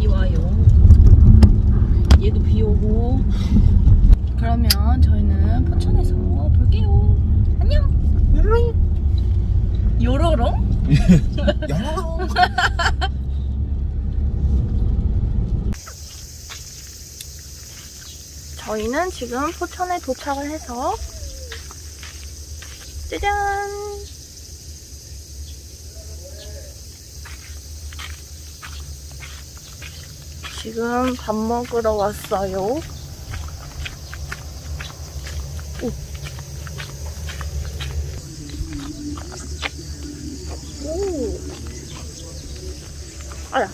비 와요. 얘도 비 오고. 그러면 저희는 포천에서 볼게요. 안녕. 요로롱. 요로롱? 야옹! 저희는 지금 포천에 도착을 해서 짜잔 지금 밥 먹으러 왔어요 오. 오. 아야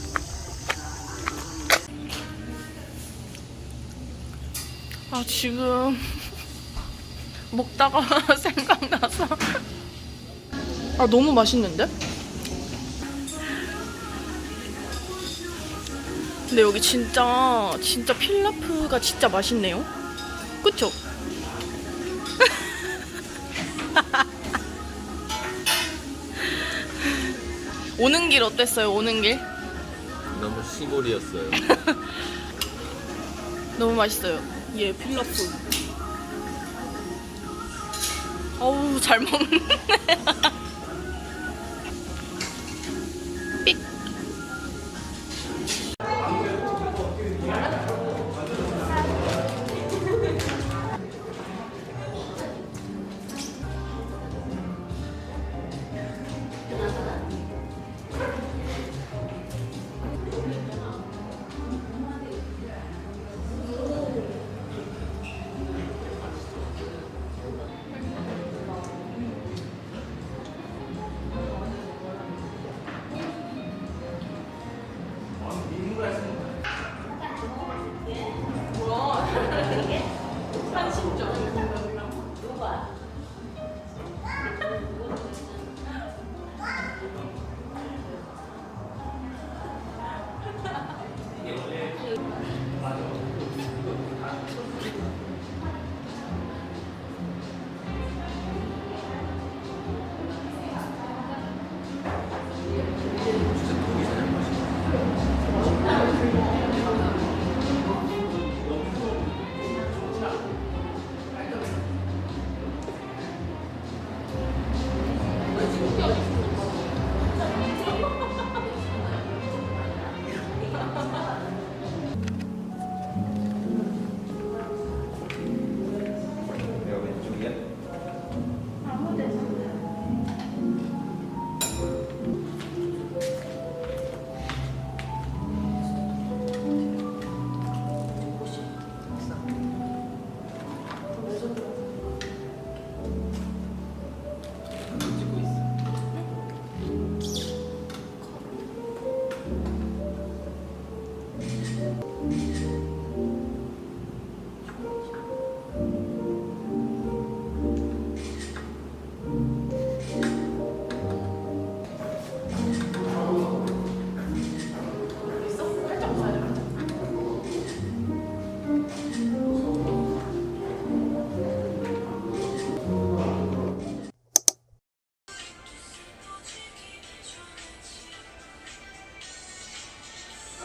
아 지금 먹다가 생각나서 아 너무 맛있는데? 근데 여기 진짜 진짜 필라프가 진짜 맛있네요 그쵸? 오는 길 어땠어요 오는 길? 너무 시골이었어요. 너무 맛있어요. 얘 필라프. 어우 잘 먹네.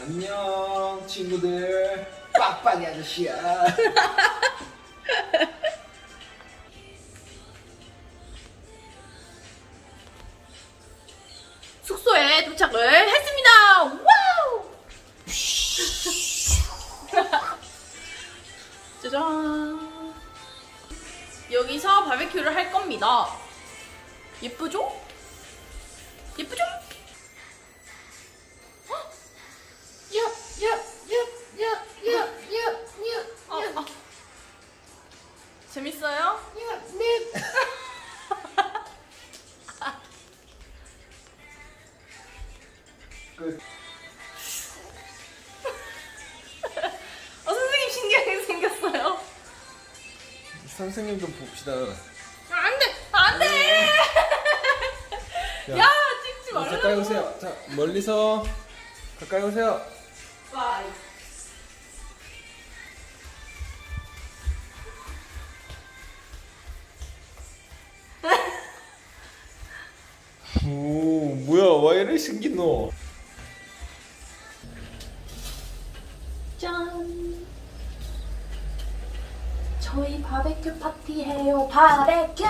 안녕 친구들. 빡빡이 아저씨야. 숙소에 도착을 했습니다. 와우! 짜잔. 여기서 바베큐를 할 겁니다. 예쁘죠? 예쁘죠? 재밌어요? 끝. 어, 선생님 신기하게 생겼어요. 선생님 좀 봅시다. 아, 안 돼! 안 돼! 야, 찍지 말라고. 가까이 오세요. 자, 멀리서 가까이 오세요. 신긴 너. 짠. 저희 바베큐 파티 해요. 바베큐.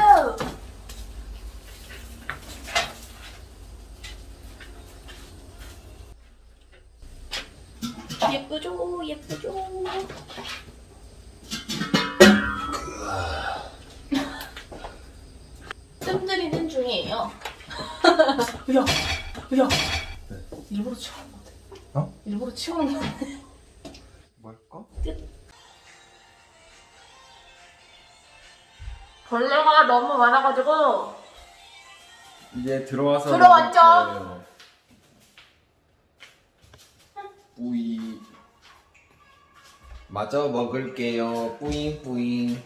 예쁘죠? 예쁘죠? 뜸 들이는 중이에요. 야, 야. 일부러 치우는 거 같아. 어? 일부러 치우는 거 같아. 뭘까? 벌레가 너무 많아가지고 이제 들어와서 들어왔죠? 먹을 거예요. 뿌이. 마저 먹을게요. 뿌잉 뿌잉.